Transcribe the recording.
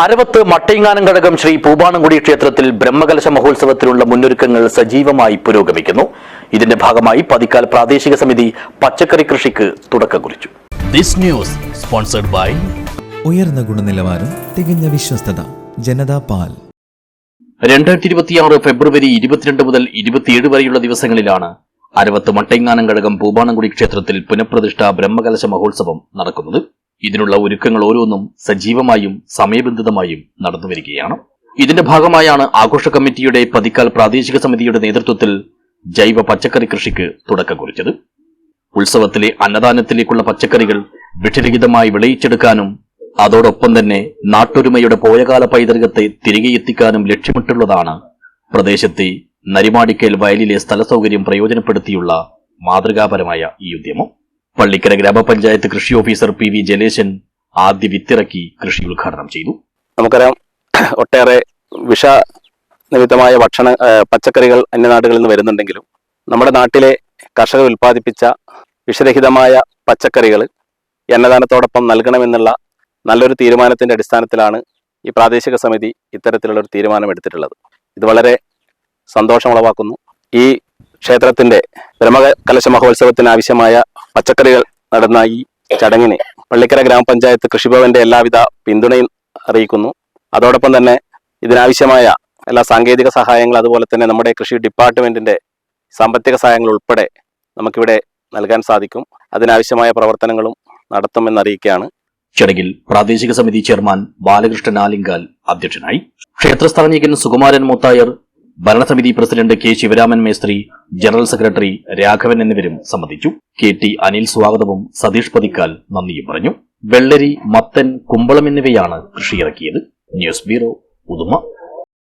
അരവത്ത് മട്ടയിങ്ങാനം ഘടകം ശ്രീ പൂപാണംകുടി ക്ഷേത്രത്തിൽ ബ്രഹ്മകലശ മഹോത്സവത്തിനുള്ള മുന്നൊരുക്കങ്ങൾ സജീവമായി പുരോഗമിക്കുന്നു. ഇതിന്റെ ഭാഗമായി പതിക്കാൽ പ്രാദേശിക സമിതി പച്ചക്കറി കൃഷിക്ക് തുടക്കം കുറിച്ചു ദിസ് ന്യൂസ് സ്പോൺസർഡ് ബൈ ഉയർന്ന ഗുണനിലവാരം തികഞ്ഞ വിശ്വസ്തത ജനതാ പാൽ. രണ്ടായിരത്തി ഇരുപത്തിയാറ് ഫെബ്രുവരി ഇരുപത്തിരണ്ട് മുതൽ ഇരുപത്തിയേഴ് വരെയുള്ള ദിവസങ്ങളിലാണ് അരവത്ത് മട്ടയങ്ങാനം ഘടകം പൂപാണംകുടി ക്ഷേത്രത്തിൽ പുനഃപ്രതിഷ്ഠ ബ്രഹ്മകലശ മഹോത്സവം നടക്കുന്നത്. ഇതിനുള്ള ഒരുക്കങ്ങൾ ഓരോന്നും സജീവമായും സമയബന്ധിതമായും നടന്നുവരികയാണ് ഇതിന്റെ ഭാഗമായാണ് ആഘോഷ കമ്മിറ്റിയുടെ പതിക്കാൽ പ്രാദേശിക സമിതിയുടെ നേതൃത്വത്തിൽ ജൈവ പച്ചക്കറി കൃഷിക്ക് തുടക്കം കുറിച്ചത്. ഉത്സവത്തിലെ അന്നദാനത്തിലേക്കുള്ള പച്ചക്കറികൾ വിഷരഹിതമായി വിളയിച്ചെടുക്കാനും അതോടൊപ്പം തന്നെ നാട്ടൊരുമയുടെ പോയകാല പൈതൃകത്തെ തിരികെ എത്തിക്കാനും ലക്ഷ്യമിട്ടുള്ളതാണ് പ്രദേശത്തെ നരിമാടിക്കൽ വയലിലെ സ്ഥലസൗകര്യം പ്രയോജനപ്പെടുത്തിയുള്ള മാതൃകാപരമായ ഈ ഉദ്യമം. പള്ളിക്കര ഗ്രാമപഞ്ചായത്ത് കൃഷി ഓഫീസർ പി വി ജലേശൻ ആദ്യ വിത്തിറക്കി കൃഷി ഉദ്ഘാടനം ചെയ്തു. നമുക്കറിയാം ഒട്ടേറെ വിഷ നിമിത്തമായ ഭക്ഷണ പച്ചക്കറികൾ അന്യനാടുകളിൽ നിന്ന് വരുന്നുണ്ടെങ്കിലും നമ്മുടെ നാട്ടിലെ കർഷകർ ഉൽപ്പാദിപ്പിച്ച വിഷരഹിതമായ പച്ചക്കറികൾ അന്നദാനത്തോടൊപ്പം നൽകണമെന്നുള്ള നല്ലൊരു തീരുമാനത്തിന്റെ അടിസ്ഥാനത്തിലാണ് ഈ പ്രാദേശിക സമിതി ഇത്തരത്തിലുള്ള ഒരു തീരുമാനം എടുത്തിട്ടുള്ളത്. ഇത് വളരെ സന്തോഷമുളവാക്കുന്നു ഈ ക്ഷേത്രത്തിന്റെ ബ്രഹ്മകലശ മഹോത്സവത്തിന് ആവശ്യമായ പച്ചക്കറികൾ നടന്ന ഈ ചടങ്ങിന് പള്ളിക്കര ഗ്രാമപഞ്ചായത്ത് കൃഷിഭവന്റെ എല്ലാവിധ പിന്തുണയും അറിയിക്കുന്നു. അതോടൊപ്പം തന്നെ ഇതിനാവശ്യമായ എല്ലാ സാങ്കേതിക സഹായങ്ങൾ അതുപോലെ തന്നെ നമ്മുടെ കൃഷി ഡിപ്പാർട്ട്മെന്റിന്റെ സാമ്പത്തിക സഹായങ്ങൾ ഉൾപ്പെടെ നമുക്കിവിടെ നൽകാൻ സാധിക്കും. അതിനാവശ്യമായ പ്രവർത്തനങ്ങളും നടത്തുമെന്ന് അറിയിക്കുകയാണ്. ചടങ്ങിൽ പ്രാദേശിക സമിതി ചെയർമാൻ ബാലകൃഷ്ണൻ ആലിങ്കാൽ അധ്യക്ഷനായി. ക്ഷേത്രസ്ഥാനികൻ സുകുമാരൻ മുത്തായർ ഭരണസമിതി പ്രസിഡന്റ് കെ ശിവരാമൻ മേസ്ത്രി ജനറൽ സെക്രട്ടറി രാഘവൻ എന്നിവരും സംബന്ധിച്ചു. കെ ടി അനിൽ സ്വാഗതവും സതീഷ് പതിക്കാൽ നന്ദിയും പറഞ്ഞു. വെള്ളരി മത്തൻ കുമ്പളം എന്നിവയാണ് കൃഷിയിറക്കിയത്. News bureau Uduma.